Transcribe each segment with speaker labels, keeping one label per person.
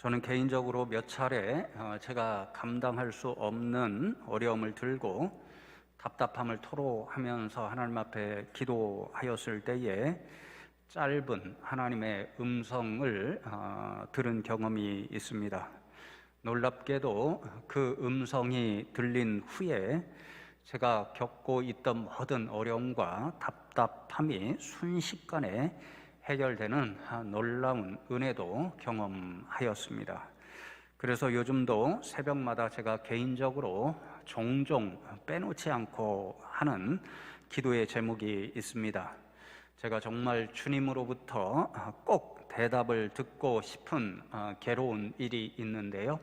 Speaker 1: 저는 개인적으로 몇 차례 어, 제가 감당할 수 없는 어려움을 들고 답답함을 토로하면서 하나님 앞에 기도하였을 때에 짧은 하나님의 음성을 어, 들은 경험이 있습니다. 놀랍게도 그 음성이 들린 후에 제가 겪고 있던 모든 어려움과 답답함이 순식간에 해결되는 놀라운 은혜도 경험하였습니다. 그래서 요즘도 새벽마다 제가 개인적으로 종종 빼놓지 않고 하는 기도의 제목이 있습니다. 제가 정말 주님으로부터 꼭 대답을 듣고 싶은 어, 괴로운 일이 있는데요.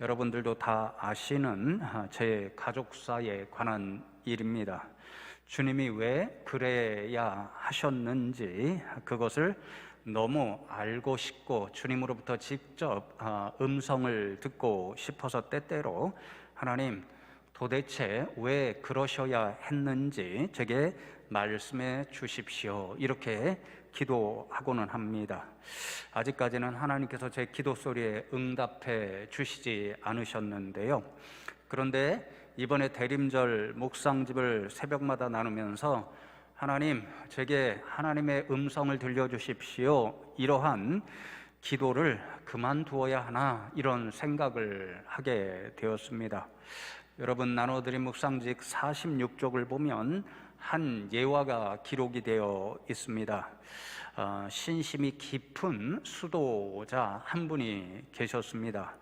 Speaker 1: 여러분들도 다 아시는 어, 제 가족사에 관한 일입니다. 주님이 왜 그래야 하셨는지 그것을 너무 알고 싶고 주님으로부터 직접 어, 음성을 듣고 싶어서 때때로 하나님 도대체 왜 그러셔야 했는지 제게 말씀해 주십시오. 이렇게 기도하고는 합니다. 아직까지는 하나님께서 제 기도 소리에 응답해 주시지 않으셨는데요. 그런데 이번에 대림절 묵상집을 새벽마다 나누면서 하나님, 제게 하나님의 음성을 들려주십시오. 이러한 기도를 그만두어야 하나 이런 생각을 하게 되었습니다. 여러분 나눠드린 묵상집 46쪽을 보면 한 예화가 기록이 되어 있습니다. 어, 신심이 깊은 수도자 한 분이 계셨습니다.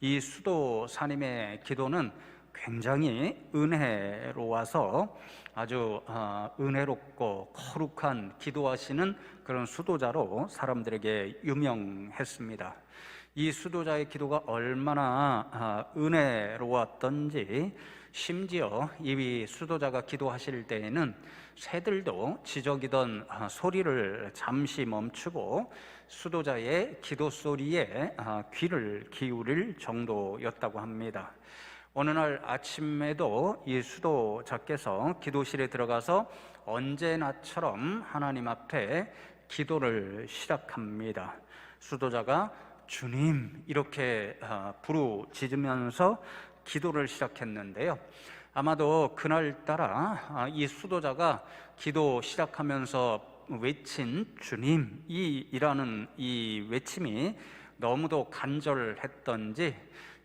Speaker 1: 이 수도사님의 기도는 굉장히 은혜로워서 아주 어, 은혜롭고 거룩한 기도하시는 그런 수도자로 사람들에게 유명했습니다. 이 수도자의 기도가 얼마나 아, 은혜로웠던지 심지어 이 수도자가 기도하실 때에는 새들도 지저귀던 아, 소리를 잠시 멈추고 수도자의 기도 소리에 아, 귀를 기울일 정도였다고 합니다. 어느 날 아침에도 이 수도자께서 기도실에 들어가서 언제나처럼 하나님 앞에 기도를 시작합니다. 수도자가 주님 이렇게 아, 부르짖으면서 기도를 시작했는데요. 아마도 그날따라 아, 이 수도자가 기도 시작하면서 외친 주님 이라는 이 외침이 너무도 간절했던지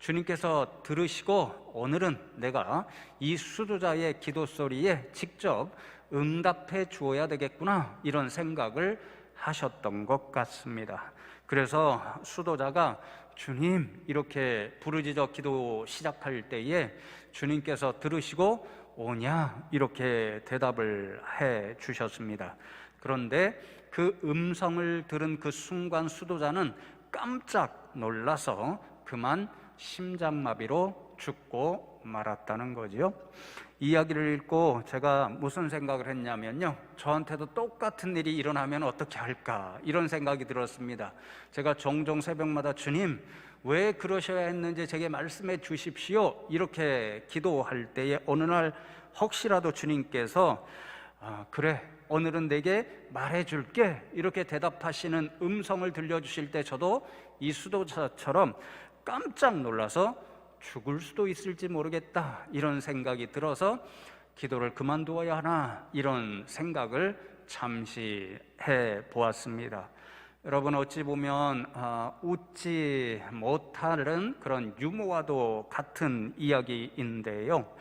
Speaker 1: 주님께서 들으시고 오늘은 내가 이 수도자의 기도 소리에 직접 응답해 주어야 되겠구나 이런 생각을 하셨던 것 같습니다. 그래서 수도자가 주님 이렇게 부르짖어 기도 시작할 때에 주님께서 들으시고 오냐 이렇게 대답을 해 주셨습니다. 그런데 그 음성을 들은 그 순간 수도자는 깜짝 놀라서 그만 심장마비로 죽고 말았다는 거지요. 이야기를 읽고 제가 무슨 생각을 했냐면요. 저한테도 똑같은 일이 일어나면 어떻게 할까 이런 생각이 들었습니다. 제가 종종 새벽마다 주님 왜 그러셔야 했는지 제게 말씀해 주십시오. 이렇게 기도할 때에 어느 날 혹시라도 주님께서 아, 그래 오늘은 내게 말해 줄게 이렇게 대답하시는 음성을 들려 주실 때 저도 이 수도자처럼 깜짝 놀라서 죽을 수도 있을지 모르겠다 이런 생각이 들어서 기도를 그만두어야 하나 이런 생각을 잠시 해 보았습니다. 여러분 어찌 보면 어, 웃지 못하는 그런 유머와도 같은 이야기인데요.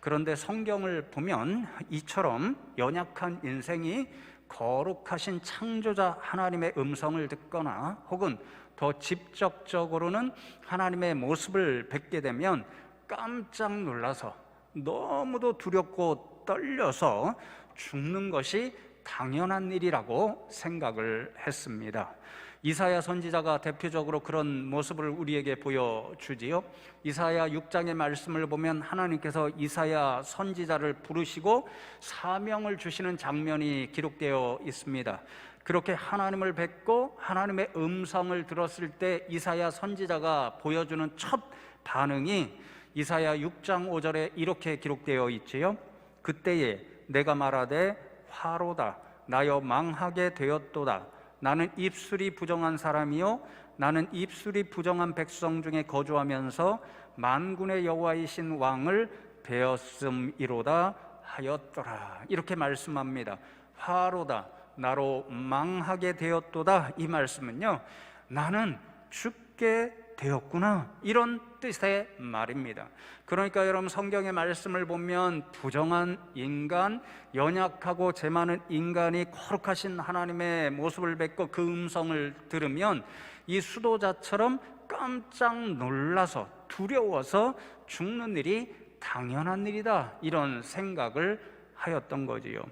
Speaker 1: 그런데 성경을 보면 이처럼 연약한 인생이 거룩하신 창조자 하나님의 음성을 듣거나 혹은 더 직접적으로는 하나님의 모습을 뵙게 되면 깜짝 놀라서 너무도 두렵고 떨려서 죽는 것이 당연한 일이라고 생각을 했습니다. 이사야 선지자가 대표적으로 그런 모습을 우리에게 보여주지요. 이사야 6장의 말씀을 보면 하나님께서 이사야 선지자를 부르시고 사명을 주시는 장면이 기록되어 있습니다. 그렇게 하나님을 뵙고 하나님의 음성을 들었을 때 이사야 선지자가 보여주는 첫 반응이 이사야 6장 5절에 이렇게 기록되어 있지요. 그때에 내가 말하되 화로다. 나여 망하게 되었도다. 나는 입술이 부정한 사람이요. 나는 입술이 부정한 백성 중에 거주하면서 만군의 여호와이신 왕을 배었음이로다 하였더라. 이렇게 말씀합니다. 화로다 나로 망하게 되었도다 이 말씀은요 나는 죽게 되었구나 이런 뜻의 말입니다. 그러니까 여러분 성경의 말씀을 보면 부정한 인간 연약하고 죄 많은 인간이 거룩하신 하나님의 모습을 뵙고 그 음성을 들으면 이 수도자처럼 깜짝 놀라서 두려워서 죽는 일이 당연한 일이다 이런 생각을 하였던 거지요.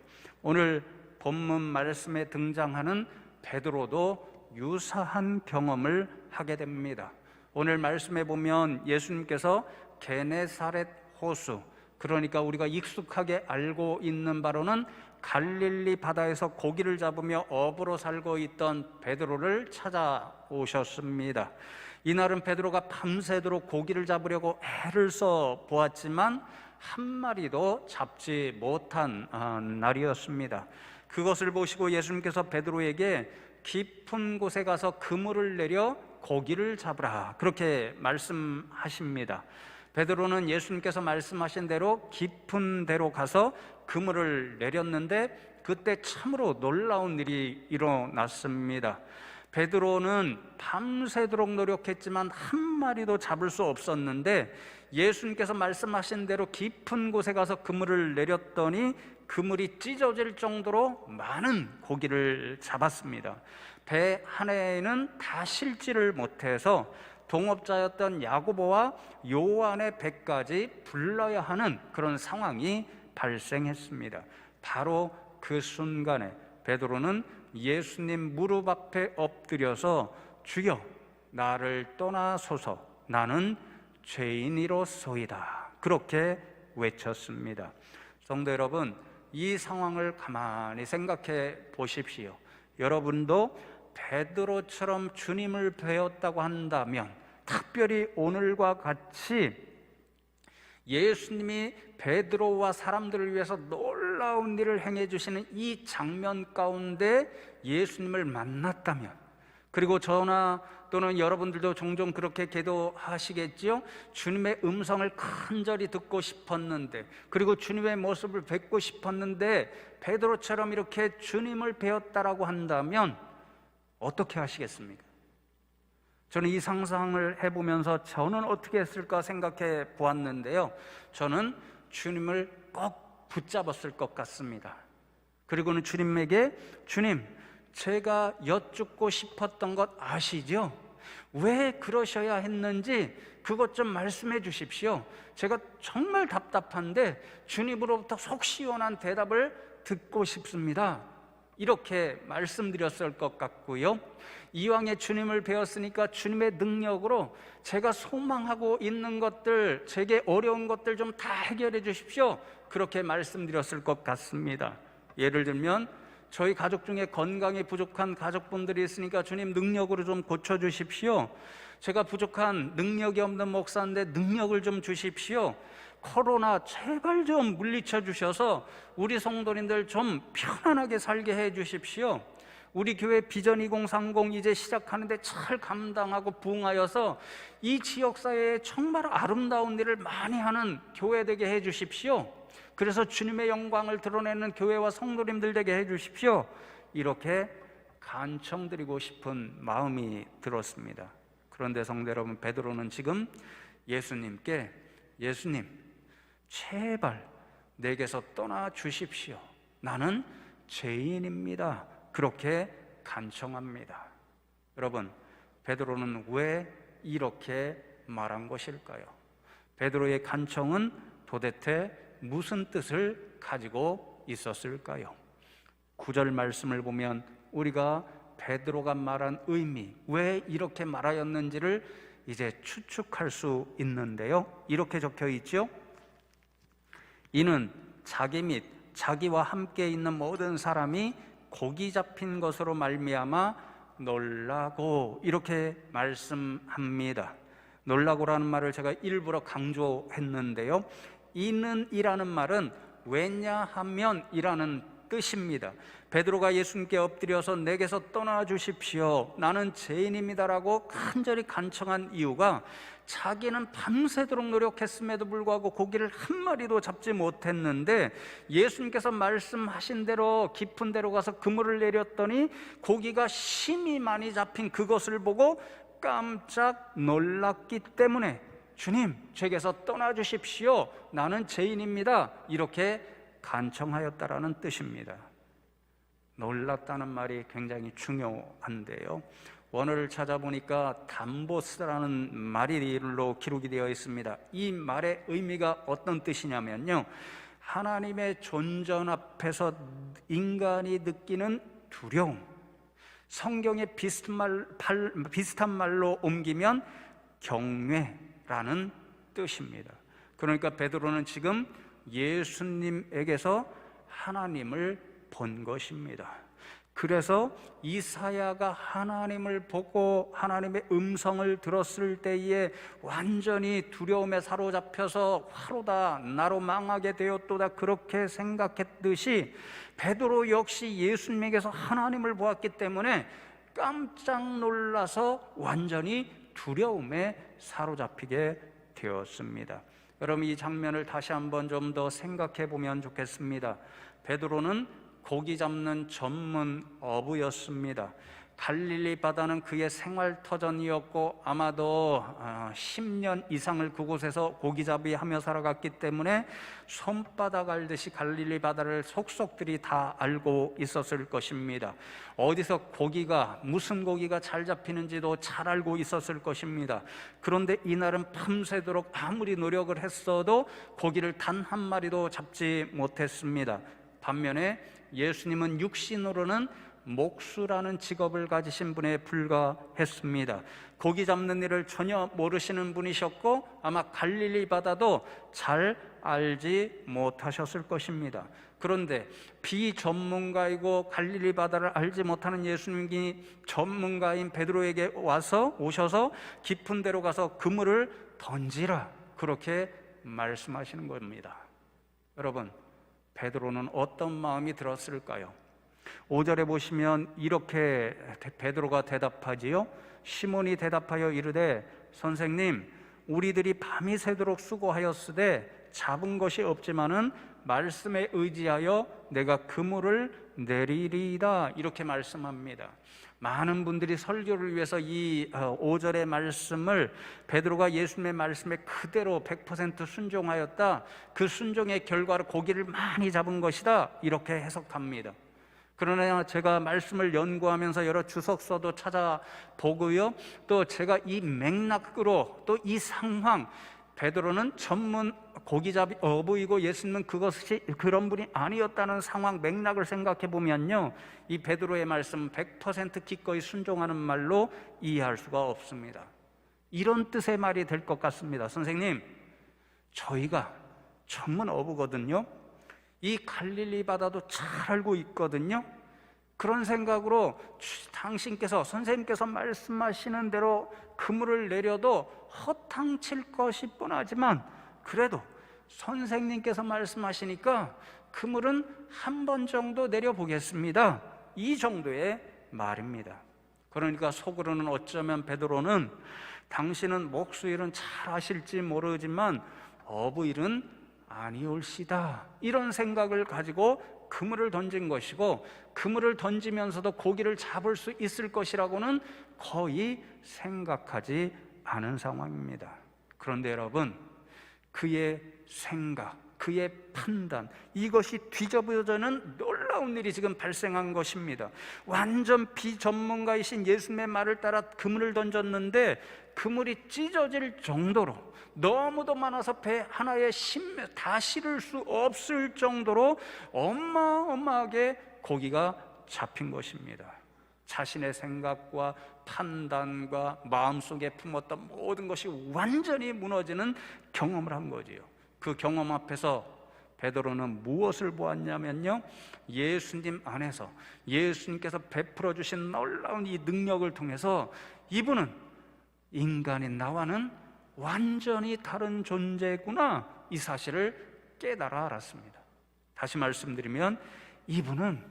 Speaker 1: 오늘 본문 말씀에 등장하는 베드로도 유사한 경험을 하게 됩니다 오늘 말씀에 보면 예수님께서 게네사렛 호수 그러니까 우리가 익숙하게 알고 있는 바로는 갈릴리 바다에서 고기를 잡으며 어부로 살고 있던 베드로를 찾아오셨습니다. 이날은 베드로가 밤새도록 고기를 잡으려고 애를 써 보았지만 한 마리도 잡지 못한 아, 날이었습니다. 그것을 보시고 예수님께서 베드로에게 깊은 곳에 가서 그물을 내려 고기를 잡으라 그렇게 말씀하십니다. 베드로는 예수님께서 말씀하신 대로 깊은 데로 가서 그물을 내렸는데 그때 참으로 놀라운 일이 일어났습니다. 베드로는 밤새도록 노력했지만 한 마리도 잡을 수 없었는데 예수님께서 말씀하신 대로 깊은 곳에 가서 그물을 내렸더니 그물이 찢어질 정도로 많은 고기를 잡았습니다. 배 하나에는 다 실지를 못해서 동업자였던 야고보와 요한의 배까지 불러야 하는 그런 상황이 발생했습니다. 바로 그 순간에 베드로는 예수님 무릎 앞에 엎드려서 주여 나를 떠나소서 나는 죄인이로소이다. 그렇게 외쳤습니다. 성도 여러분, 이 상황을 가만히 생각해 보십시오. 여러분도 베드로처럼 주님을 배웠다고 한다면 특별히 오늘과 같이 예수님이 베드로와 사람들을 위해서 놀라운 일을 행해 주시는 이 장면 가운데 예수님을 만났다면 그리고 저나 또는 여러분들도 종종 그렇게 기도하시겠지요. 주님의 음성을 간절히 듣고 싶었는데 그리고 주님의 모습을 뵙고 싶었는데 베드로처럼 이렇게 주님을 배웠다라고 한다면 어떻게 하시겠습니까? 저는 이 상상을 해보면서 저는 어떻게 했을까 생각해 보았는데요. 저는 주님을 꼭 붙잡았을 것 같습니다. 그리고는 주님에게 주님, 제가 여쭙고 싶었던 것 아시죠? 왜 그러셔야 했는지 그것 좀 말씀해 주십시오. 제가 정말 답답한데 주님으로부터 속 시원한 대답을 듣고 싶습니다. 이렇게 말씀드렸을 것 같고요. 이왕에 주님을 배웠으니까 주님의 능력으로 제가 소망하고 있는 것들, 제게 어려운 것들 좀 다 해결해 주십시오. 그렇게 말씀드렸을 것 같습니다. 예를 들면 저희 가족 중에 건강이 부족한 가족분들이 있으니까 주님 능력으로 좀 고쳐 주십시오. 제가 부족한 능력이 없는 목사인데 능력을 좀 주십시오. 코로나 제발 좀 물리쳐 주셔서 우리 성도님들 좀 편안하게 살게 해 주십시오. 우리 교회 비전 2030 이제 시작하는데 잘 감당하고 부응하여서 이 지역 사회에 정말 아름다운 일을 많이 하는 교회 되게 해 주십시오. 그래서 주님의 영광을 드러내는 교회와 성도님들 되게 해 주십시오. 이렇게 간청드리고 싶은 마음이 들었습니다. 그런데 성도 여러분, 베드로는 지금 예수님께 예수님, 제발 내게서 떠나 주십시오. 나는 죄인입니다. 그렇게 간청합니다. 여러분, 베드로는 왜 이렇게 말한 것일까요? 베드로의 간청은 도대체 무슨 뜻을 가지고 있었을까요? 구절 말씀을 보면 우리가 베드로가 말한 의미, 왜 이렇게 말하였는지를 이제 추측할 수 있는데요. 이렇게 적혀 있죠. 이는 자기 및 자기와 함께 있는 모든 사람이 고기 잡힌 것으로 말미암아 놀라고 이렇게 말씀합니다. 놀라고라는 말을 제가 일부러 강조했는데요. 이는이라는 말은 왜냐하면이라는 뜻입니다. 베드로가 예수님께 엎드려서 내게서 떠나 주십시오. 나는 죄인입니다라고 간절히 간청한 이유가 자기는 밤새도록 노력했음에도 불구하고 고기를 한 마리도 잡지 못했는데 예수님께서 말씀하신 대로 깊은 데로 가서 그물을 내렸더니 고기가 심히 많이 잡힌 그것을 보고 깜짝 놀랐기 때문에 주님, 제게서 떠나 주십시오. 나는 죄인입니다. 이렇게 간청하였다라는 뜻입니다. 놀랐다는 말이 굉장히 중요한데요. 원어를 찾아보니까 담보스라는 말로 기록이 되어 있습니다. 이 말의 의미가 어떤 뜻이냐면요. 하나님의 존전 앞에서 인간이 느끼는 두려움. 성경에 비슷한, 말, 말로 옮기면 경외 라는 뜻입니다. 그러니까 베드로는 지금 예수님에게서 하나님을 본 것입니다. 그래서 이사야가 하나님을 보고 하나님의 음성을 들었을 때에 완전히 두려움에 사로잡혀서 화로다 나로 망하게 되었도다 그렇게 생각했듯이 베드로 역시 예수님에게서 하나님을 보았기 때문에 깜짝 놀라서 완전히 두려움에 사로잡히게 되었습니다. 여러분 이 장면을 다시 한번 좀 더 생각해 보면 좋겠습니다. 베드로는 고기 잡는 전문 어부였습니다. 갈릴리 바다는 그의 생활 터전이었고 아마도 10년 이상을 그곳에서 고기잡이 하며 살아갔기 때문에 손바닥 알듯이 갈릴리 바다를 속속들이 다 알고 있었을 것입니다. 어디서 고기가 무슨 고기가 잘 잡히는지도 잘 알고 있었을 것입니다. 그런데 이날은 밤새도록 아무리 노력을 했어도 고기를 단 한 마리도 잡지 못했습니다. 반면에 예수님은 육신으로는 목수라는 직업을 가지신 분에 불과했습니다. 고기 잡는 일을 전혀 모르시는 분이셨고 아마 갈릴리 바다도 잘 알지 못하셨을 것입니다. 그런데 비전문가이고 갈릴리 바다를 알지 못하는 예수님이 전문가인 베드로에게 와서 오셔서 깊은 데로 가서 그물을 던지라 그렇게 말씀하시는 겁니다. 여러분 베드로는 어떤 마음이 들었을까요? 5절에 보시면 이렇게 베드로가 대답하지요. 시몬이 대답하여 이르되 선생님 우리들이 밤이 새도록 수고하였으되 잡은 것이 없지만은 말씀에 의지하여 내가 그물을 내리리이다 이렇게 말씀합니다. 많은 분들이 설교를 위해서 이 5절의 어, 말씀을 베드로가 예수님의 말씀에 그대로 100% 순종하였다. 그 순종의 결과로 고기를 많이 잡은 것이다. 이렇게 해석합니다. 그러나 제가 말씀을 연구하면서 여러 주석서도 찾아보고요. 또 제가 이 맥락으로 또 이 상황 베드로는 전문 고기잡이 어부이고 예수님은 그것이 그런 분이 아니었다는 상황 맥락을 생각해 보면요. 이 베드로의 말씀 100% 기꺼이 순종하는 말로 이해할 수가 없습니다. 이런 뜻의 말이 될 것 같습니다. 선생님, 저희가 전문 어부거든요. 이 갈릴리 바다도 잘 알고 있거든요. 그런 생각으로 당신께서 선생님께서 말씀하시는 대로 그물을 내려도 허탕칠 것이 뻔하지만 그래도 선생님께서 말씀하시니까 그물은 한 번 정도 내려보겠습니다. 이 정도의 말입니다. 그러니까 속으로는 어쩌면 베드로는 당신은 목수일은 잘 하실지 모르지만 어부일은 아니올시다. 이런 생각을 가지고 그물을 던진 것이고 그물을 던지면서도 고기를 잡을 수 있을 것이라고는 거의 생각하지 않은 상황입니다. 그런데 여러분, 그의 생각, 그의 판단, 이것이 뒤집어져는 놀 라운 일이 지금 발생한 것입니다. 완전 비전문가이신 예수님의 말을 따라 그물을 던졌는데 그물이 찢어질 정도로 너무도 많아서 배 하나에 다 실을 수 없을 정도로 어마어마하게 고기가 잡힌 것입니다. 자신의 생각과 판단과 마음속에 품었던 모든 것이 완전히 무너지는 경험을 한 거지요. 그 경험 앞에서 베드로는 무엇을 보았냐면요. 예수님 안에서 예수님께서 베풀어 주신 놀라운 이 능력을 통해서 이분은 인간인 나와는 완전히 다른 존재구나 이 사실을 깨달아 알았습니다. 다시 말씀드리면 이분은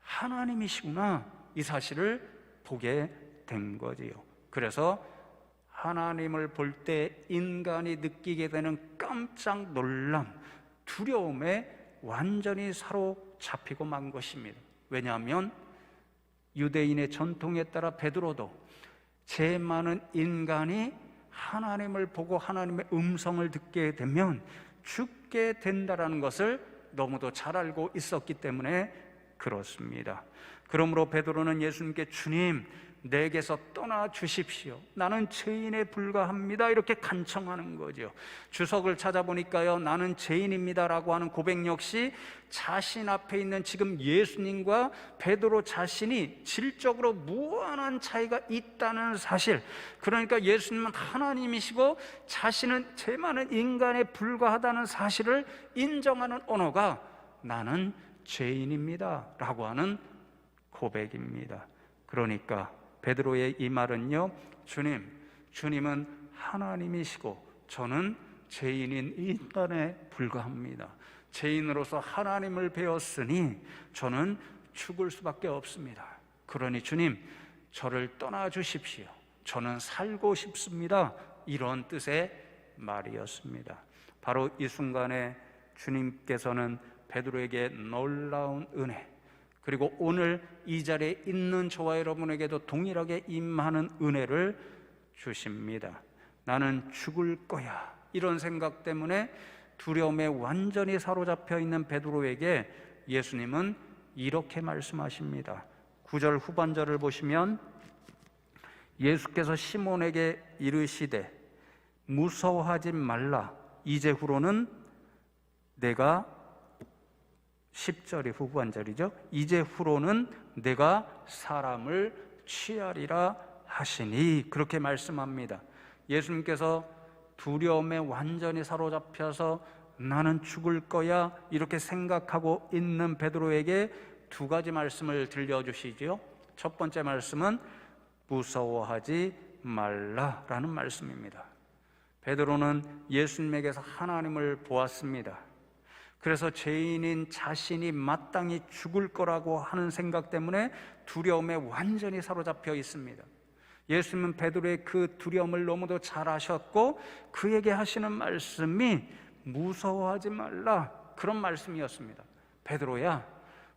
Speaker 1: 하나님이시구나 이 사실을 보게 된 거지요. 그래서 하나님을 볼 때 인간이 느끼게 되는 깜짝 놀람, 두려움에 완전히 사로잡히고 만 것입니다. 왜냐하면 유대인의 전통에 따라 베드로도 죄 많은 인간이 하나님을 보고 하나님의 음성을 듣게 되면 죽게 된다라는 것을 너무도 잘 알고 있었기 때문에 그렇습니다. 그러므로 베드로는 예수님께 주님 내게서 떠나 주십시오. 나는 죄인에 불과합니다. 이렇게 간청하는 거죠. 주석을 찾아보니까요. 나는 죄인입니다라고 하는 고백 역시 자신 앞에 있는 지금 예수님과 베드로 자신이 질적으로 무한한 차이가 있다는 사실. 그러니까 예수님은 하나님이시고 자신은 죄 많은 인간에 불과하다는 사실을 인정하는 언어가 나는 죄인입니다라고 하는 고백입니다. 그러니까 베드로의 이 말은요, 주님, 주님은 하나님이시고 저는 죄인인 인간에 불과합니다. 죄인으로서 하나님을 배웠으니 저는 죽을 수밖에 없습니다. 그러니 주님, 저를 떠나 주십시오. 저는 살고 싶습니다. 이런 뜻의 말이었습니다. 바로 이 순간에 주님께서는 베드로에게 놀라운 은혜, 그리고 오늘 이 자리에 있는 저와 여러분에게도 동일하게 임하는 은혜를 주십니다. 나는 죽을 거야. 이런 생각 때문에 두려움에 완전히 사로잡혀 있는 베드로에게 예수님은 이렇게 말씀하십니다. 9절 후반절을 보시면 예수께서 시몬에게 이르시되 무서워하지 말라. 이제 후로는 내가 10절이 후반절이죠. 이제 후로는 내가 사람을 취하리라 하시니 그렇게 말씀합니다. 예수님께서 두려움에 완전히 사로잡혀서 나는 죽을 거야 이렇게 생각하고 있는 베드로에게 두 가지 말씀을 들려주시지요. 첫 번째 말씀은 무서워하지 말라라는 말씀입니다. 베드로는 예수님에게서 하나님을 보았습니다. 그래서 죄인인 자신이 마땅히 죽을 거라고 하는 생각 때문에 두려움에 완전히 사로잡혀 있습니다. 예수님은 베드로의 그 두려움을 너무도 잘 아셨고 그에게 하시는 말씀이 무서워하지 말라 그런 말씀이었습니다. 베드로야,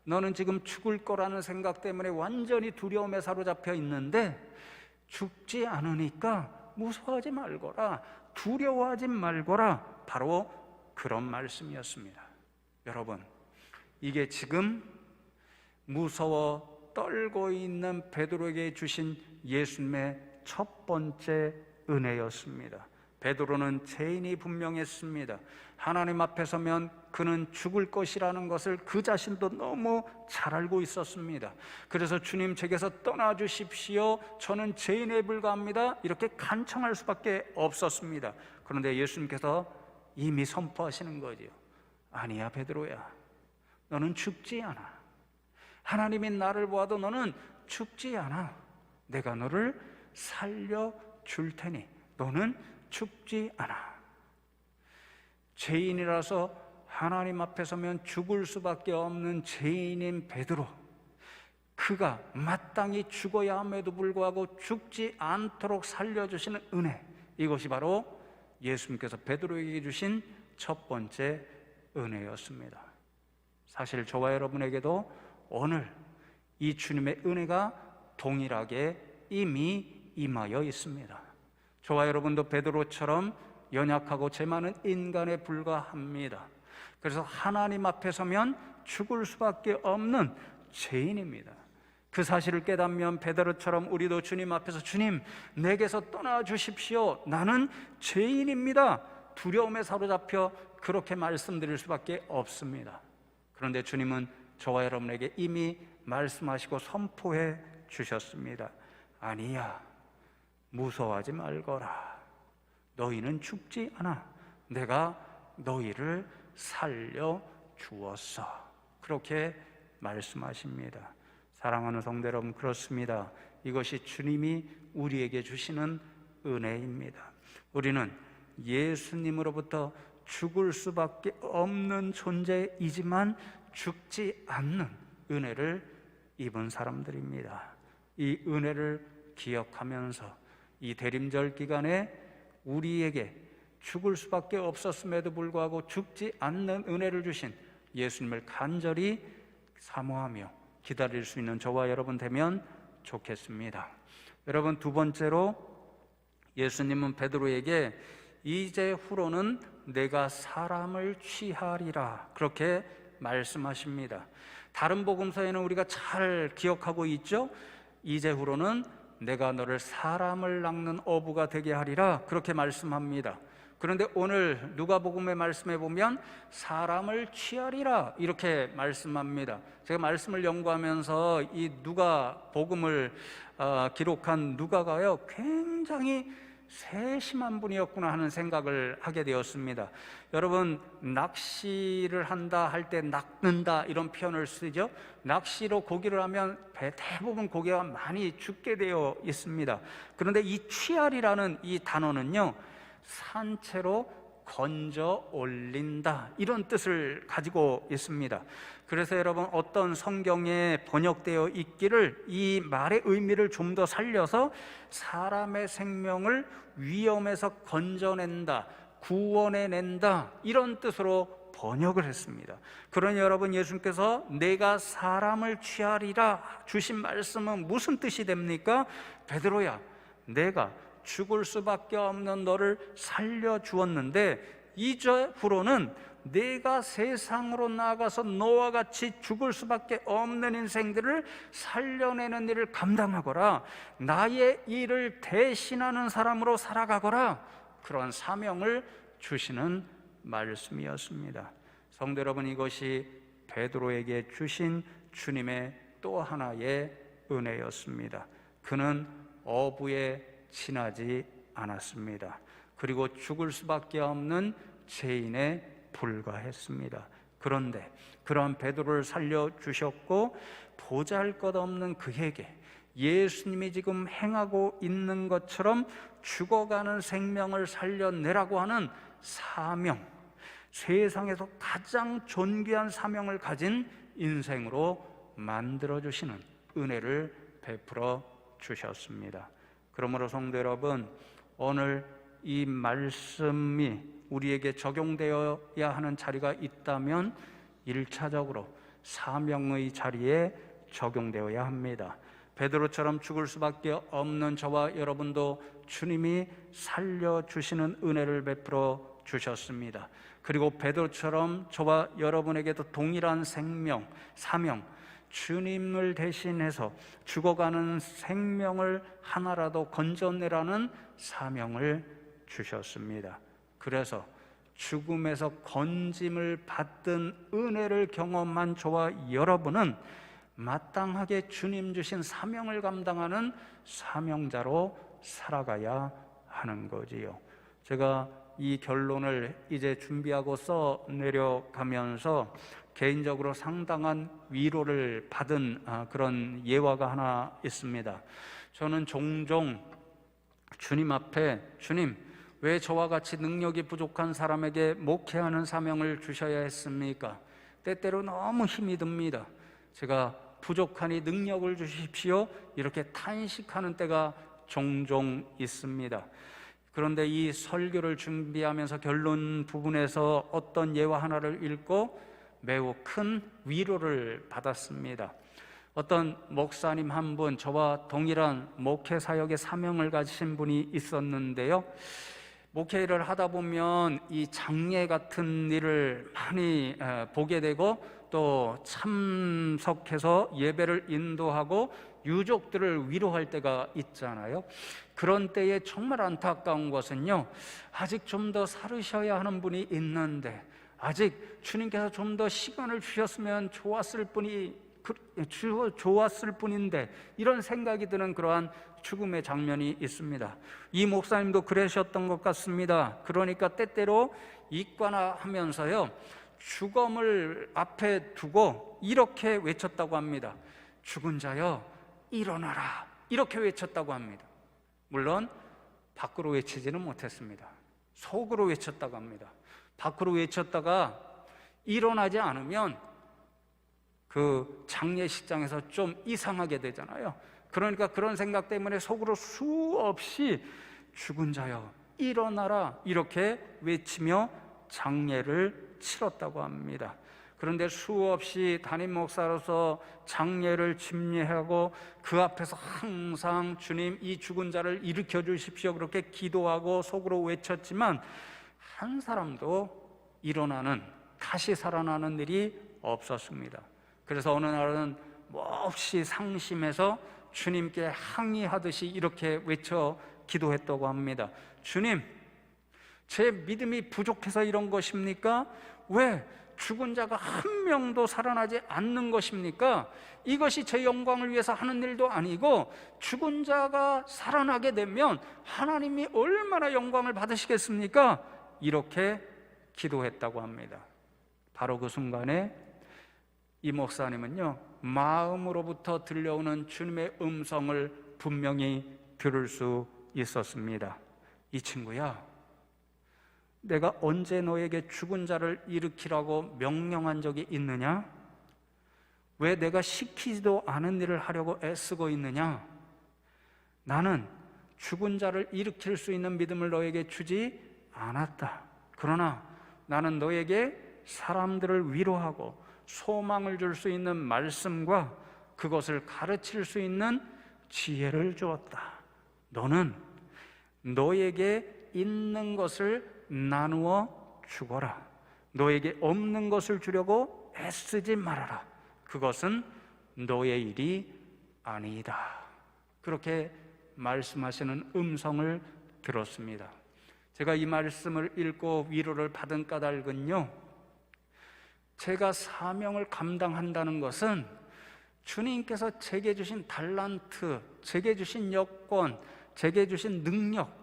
Speaker 1: 너는 지금 죽을 거라는 생각 때문에 완전히 두려움에 사로잡혀 있는데 죽지 않으니까 무서워하지 말거라, 두려워하지 말거라. 바로 그런 말씀이었습니다. 여러분, 이게 지금 무서워 떨고 있는 베드로에게 주신 예수님의 첫 번째 은혜였습니다. 베드로는 죄인이 분명했습니다. 하나님 앞에 서면 그는 죽을 것이라는 것을 그 자신도 너무 잘 알고 있었습니다. 그래서 주님 제게서 떠나 주십시오. 저는 죄인에 불과합니다. 이렇게 간청할 수밖에 없었습니다. 그런데 예수님께서 이미 선포하시는 거지요. 아니야, 베드로야. 너는 죽지 않아. 하나님이 나를 보아도 너는 죽지 않아. 내가 너를 살려 줄 테니 너는 죽지 않아. 죄인이라서 하나님 앞에 서면 죽을 수밖에 없는 죄인인 베드로. 그가 마땅히 죽어야 함에도 불구하고 죽지 않도록 살려주시는 은혜. 이것이 바로 예수님께서 베드로에게 주신 첫 번째 은혜였습니다. 사실 저와 여러분에게도 오늘 이 주님의 은혜가 동일하게 이미 임하여 있습니다. 저와 여러분도 베드로처럼 연약하고 죄 많은 인간에 불과합니다. 그래서 하나님 앞에 서면 죽을 수밖에 없는 죄인입니다. 그 사실을 깨닫면 베드로처럼 우리도 주님 앞에서 주님 내게서 떠나 주십시오. 나는 죄인입니다. 두려움에 사로잡혀 그렇게 말씀드릴 수밖에 없습니다. 그런데 주님은 저와 여러분에게 이미 말씀하시고 선포해 주셨습니다. 아니야. 무서워하지 말거라. 너희는 죽지 않아. 내가 너희를 살려 주었어. 그렇게 말씀하십니다. 사랑하는 성도 여러분, 그렇습니다. 이것이 주님이 우리에게 주시는 은혜입니다. 우리는 예수님으로부터 죽을 수밖에 없는 존재이지만 죽지 않는 은혜를 입은 사람들입니다. 이 은혜를 기억하면서 이 대림절 기간에 우리에게 죽을 수밖에 없었음에도 불구하고 죽지 않는 은혜를 주신 예수님을 간절히 사모하며 기다릴 수 있는 저와 여러분 되면 좋겠습니다. 여러분 두 번째로 예수님은 베드로에게 이제 후로는 내가 사람을 취하리라 그렇게 말씀하십니다. 다른 복음서에는 우리가 잘 기억하고 있죠. 이제 후로는 내가 너를 사람을 낚는 어부가 되게 하리라 그렇게 말씀합니다. 그런데 오늘 누가복음의 말씀에 보면 사람을 취하리라 이렇게 말씀합니다. 제가 말씀을 연구하면서 이 누가복음을 어, 기록한 누가가요 굉장히 세심한 분이었구나 하는 생각을 하게 되었습니다. 여러분 낚시를 한다 할 때 낚는다 이런 표현을 쓰죠. 낚시로 고기를 하면 배 대부분 고기가 많이 죽게 되어 있습니다. 그런데 이 취알이라는 이 단어는요 산채로 건져 올린다 이런 뜻을 가지고 있습니다. 그래서 여러분 어떤 성경에 번역되어 있기를 이 말의 의미를 좀 더 살려서 사람의 생명을 위험에서 건져낸다, 구원해낸다 이런 뜻으로 번역을 했습니다. 그러니 여러분 예수님께서 내가 사람을 취하리라 주신 말씀은 무슨 뜻이 됩니까? 베드로야, 내가 죽을 수밖에 없는 너를 살려 주었는데 이제 후로는 내가 세상으로 나가서 너와 같이 죽을 수밖에 없는 인생들을 살려내는 일을 감당하거라 나의 일을 대신하는 사람으로 살아가거라 그런 사명을 주시는 말씀이었습니다. 성도 여러분 이것이 베드로에게 주신 주님의 또 하나의 은혜였습니다. 그는 어부에 친하지 않았습니다. 그리고 죽을 수밖에 없는 죄인에 불과했습니다. 그런데 그런 베드로를 살려 주셨고 보잘것없는 그에게 예수님이 지금 행하고 있는 것처럼 죽어가는 생명을 살려내라고 하는 사명, 세상에서 가장 존귀한 사명을 가진 인생으로 만들어 주시는 은혜를 베풀어 주셨습니다. 그러므로 성도 여러분, 오늘 이 말씀이 우리에게 적용되어야 하는 자리가 있다면 일차적으로 사명의 자리에 적용되어야 합니다. 베드로처럼 죽을 수밖에 없는 저와 여러분도 주님이 살려 주시는 은혜를 베풀어 주셨습니다. 그리고 베드로처럼 저와 여러분에게도 동일한 생명, 사명, 주님을 대신해서 죽어가는 생명을 하나라도 건져내라는 사명을 주셨습니다. 그래서 죽음에서 건짐을 받든 은혜를 경험한 저와 여러분은 마땅하게 주님 주신 사명을 감당하는 사명자로 살아가야 하는 거지요. 제가 이 결론을 이제 준비하고 써 내려가면서 개인적으로 상당한 위로를 받은 아, 그런 예화가 하나 있습니다. 저는 종종 주님 앞에 주님 왜 저와 같이 능력이 부족한 사람에게 목회하는 사명을 주셔야 했습니까? 때때로 너무 힘이 듭니다. 제가 부족하니 능력을 주십시오. 이렇게 탄식하는 때가 종종 있습니다. 그런데 이 설교를 준비하면서 결론 부분에서 어떤 예화 하나를 읽고 매우 큰 위로를 받았습니다. 어떤 목사님 한 분, 저와 동일한 목회 사역의 사명을 가지신 분이 있었는데요. 목회를 하다 보면 이 장례 같은 일을 많이 보게 되고 또 참석해서 예배를 인도하고 유족들을 위로할 때가 있잖아요. 그런 때에 정말 안타까운 것은요, 아직 좀더 살으셔야 하는 분이 있는데, 아직 주님께서 좀 더 시간을 주셨으면 좋았을 뿐이, 좋았을 뿐인데, 이런 생각이 드는 그러한 죽음의 장면이 있습니다. 이 목사님도 그러셨던 것 같습니다. 그러니까 때때로 입관하 하면서요, 죽음을 앞에 두고 이렇게 외쳤다고 합니다. 죽은 자여, 일어나라. 이렇게 외쳤다고 합니다. 물론 밖으로 외치지는 못했습니다. 속으로 외쳤다고 합니다. 밖으로 외쳤다가 일어나지 않으면 그 장례식장에서 좀 이상하게 되잖아요. 그러니까 그런 생각 때문에 속으로 수없이 죽은 자여 일어나라 이렇게 외치며 장례를 치렀다고 합니다. 그런데 수없이 담임 목사로서 장례를 침례하고 그 앞에서 항상 주님 이 죽은 자를 일으켜 주십시오 그렇게 기도하고 속으로 외쳤지만 한 사람도 일어나는 다시 살아나는 일이 없었습니다. 그래서 어느 날은 몹시 상심해서 주님께 항의하듯이 이렇게 외쳐 기도했다고 합니다. 주님, 제 믿음이 부족해서 이런 것입니까? 왜 죽은 자가 한 명도 살아나지 않는 것입니까? 이것이 제 영광을 위해서 하는 일도 아니고 죽은 자가 살아나게 되면 하나님이 얼마나 영광을 받으시겠습니까? 이렇게 기도했다고 합니다. 바로 그 순간에 이 목사님은요, 마음으로부터 들려오는 주님의 음성을 분명히 들을 수 있었습니다. 이 친구야, 내가 언제 너에게 죽은 자를 일으키라고 명령한 적이 있느냐? 왜 내가 시키지도 않은 일을 하려고 애쓰고 있느냐? 나는 죽은 자를 일으킬 수 있는 믿음을 너에게 주지 않았다. 그러나 나는 너에게 사람들을 위로하고 소망을 줄 수 있는 말씀과 그것을 가르칠 수 있는 지혜를 주었다. 너는 너에게 있는 것을 나누어 주거라. 너에게 없는 것을 주려고 애쓰지 말아라. 그것은 너의 일이 아니다. 그렇게 말씀하시는 음성을 들었습니다. 제가 이 말씀을 읽고 위로를 받은 까닭은요, 제가 사명을 감당한다는 것은 주님께서 제게 주신 달란트, 제게 주신 여건, 제게 주신 능력,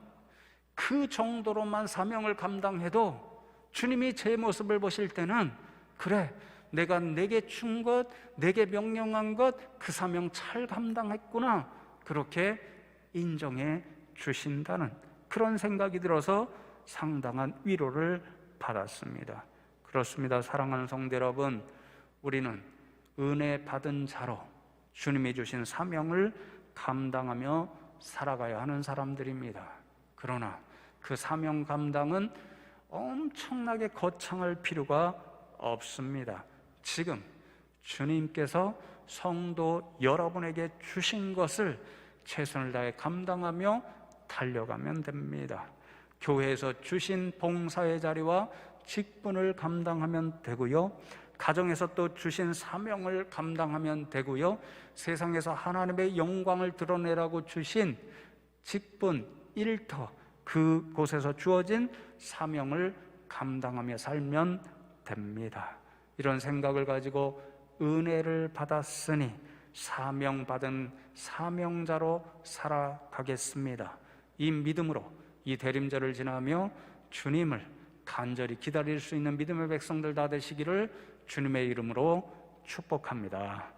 Speaker 1: 그 정도로만 사명을 감당해도 주님이 제 모습을 보실 때는 그래, 내가 내게 준 것, 내게 명령한 것, 그 사명 잘 감당했구나. 그렇게 인정해 주신다는 그런 생각이 들어서 상당한 위로를 받았습니다. 그렇습니다. 사랑하는 성도 여러분, 우리는 은혜 받은 자로 주님이 주신 사명을 감당하며 살아가야 하는 사람들입니다. 그러나 그 사명 감당은 엄청나게 거창할 필요가 없습니다. 지금 주님께서 성도 여러분에게 주신 것을 최선을 다해 감당하며 달려가면 됩니다. 교회에서 주신 봉사의 자리와 직분을 감당하면 되고요. 가정에서 또 주신 사명을 감당하면 되고요. 세상에서 하나님의 영광을 드러내라고 주신 직분, 일터, 그곳에서 주어진 사명을 감당하며 살면 됩니다. 이런 생각을 가지고 은혜를 받았으니 사명받은 사명자로 살아가겠습니다. 이 믿음으로 이 대림절을 지나며 주님을 간절히 기다릴 수 있는 믿음의 백성들 다 되시기를 주님의 이름으로 축복합니다.